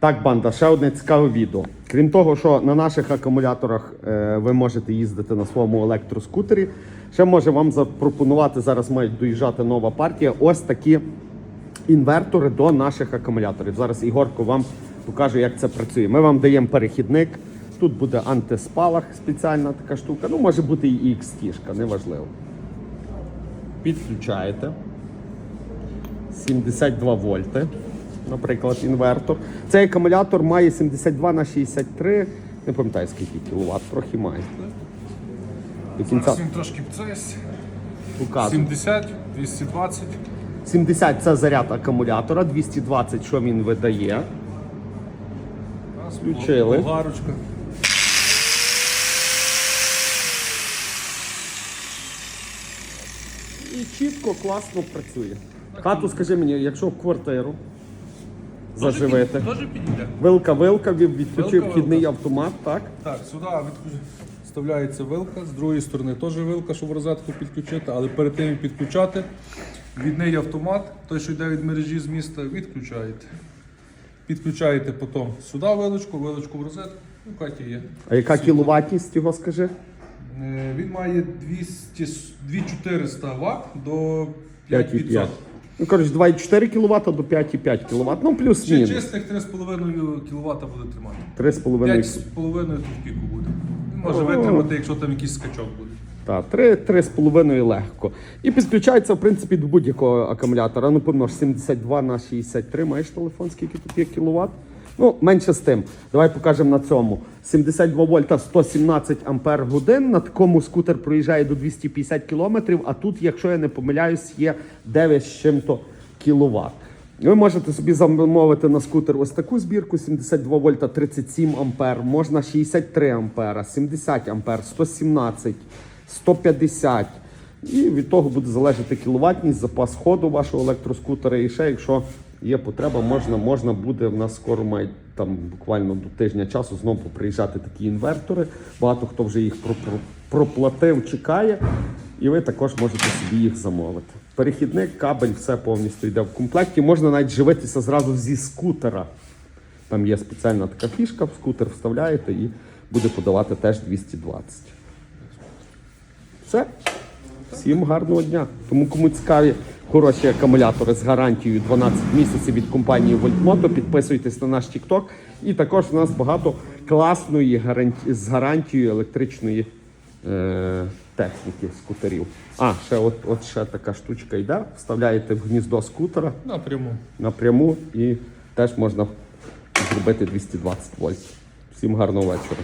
Так, банда, ще одне цікаве відео. Крім того, що на наших акумуляторах е, ви можете їздити на своєму електроскутері, ще може вам запропонувати зараз мають доїжджати нова партія. Ось такі інвертори до наших акумуляторів. Зараз Ігорко вам покаже, як це працює. Ми вам даємо перехідник. Тут буде антиспалах спеціальна така штука. Ну, може бути і XT-шка, неважливо. Підключаєте. 72 вольти, наприклад, інвертор. Цей акумулятор має 72 на 63, не пам'ятаю скільки кіловат, трохи має. До кінця Зараз він трошки пцесь. показую. 70, 220. 70 це заряд акумулятора, 220, що він видає. Раз, Включили. Болгарочка. І чітко, класно працює. Хату, скажи мені, якщо в квартиру заживити. Теж підійде. Вилка, вилка, відключив Вилка, вхідний вилка. автомат, так? Так, сюди вставляється вилка, з другої сторони теж вилка, щоб розетку підключити, але перед тим як підключати, відний автомат, той, що йде від мережі з міста, відключаєте. Підключаєте потім сюди вилочку, вилочку в розетку, ну Каті є. А яка кіловатність його, скажи? Е, Він має 200, 2400 Вт до 5,5. 5500. Ну, коротше, 2,4 кВт до 5,5 кВт. Ну, Чи плюс-мінус. чистих 3,5 кВт буде тримати. 3,5 5,5 тут в піку буде. Може витримати, якщо там якийсь скачок буде. Так, 3, 3,5 легко. І підключається, в принципі, до будь-якого акумулятора. Ну, помнож 72 на 63. Маєш телефон, скільки тут є кіловат? Ну, менше з тим. Давай покажемо на цьому. 72 вольта 117 ампер годин. На такому скутер проїжджає до 250 кілометрів, а тут, якщо я не помиляюсь, є 9 з чим-то кіловат. Ви можете собі замовити на скутер ось таку збірку 72 вольта 37 ампер, можна 63 ампера, 70 ампер, 117, 150. І від того буде залежати кіловатність, запас ходу вашого електроскутера. І ще, якщо є потреба, можна, можна буде в нас скоро мають там буквально до тижня часу знову приїжджати такі інвертори. Багато хто вже їх про- про- проплатив, чекає. І ви також можете собі їх замовити. Перехідник, кабель, все повністю йде в комплекті. Можна навіть живитися зразу зі скутера. Там є спеціальна така фішка, в скутер вставляєте і буде подавати теж 220. Все. Всім гарного дня. Тому кому цікаві хороші акумулятори з гарантією 12 місяців від компанії Voltmoto, підписуйтесь на наш TikTok. І також у нас багато класної гаранті... з гарантією електричної е... техніки скутерів. А, ще от, от ще така штучка йде. Вставляєте в гніздо скутера Напряму. напряму і теж можна зробити 220 вольт. Всім гарного вечора.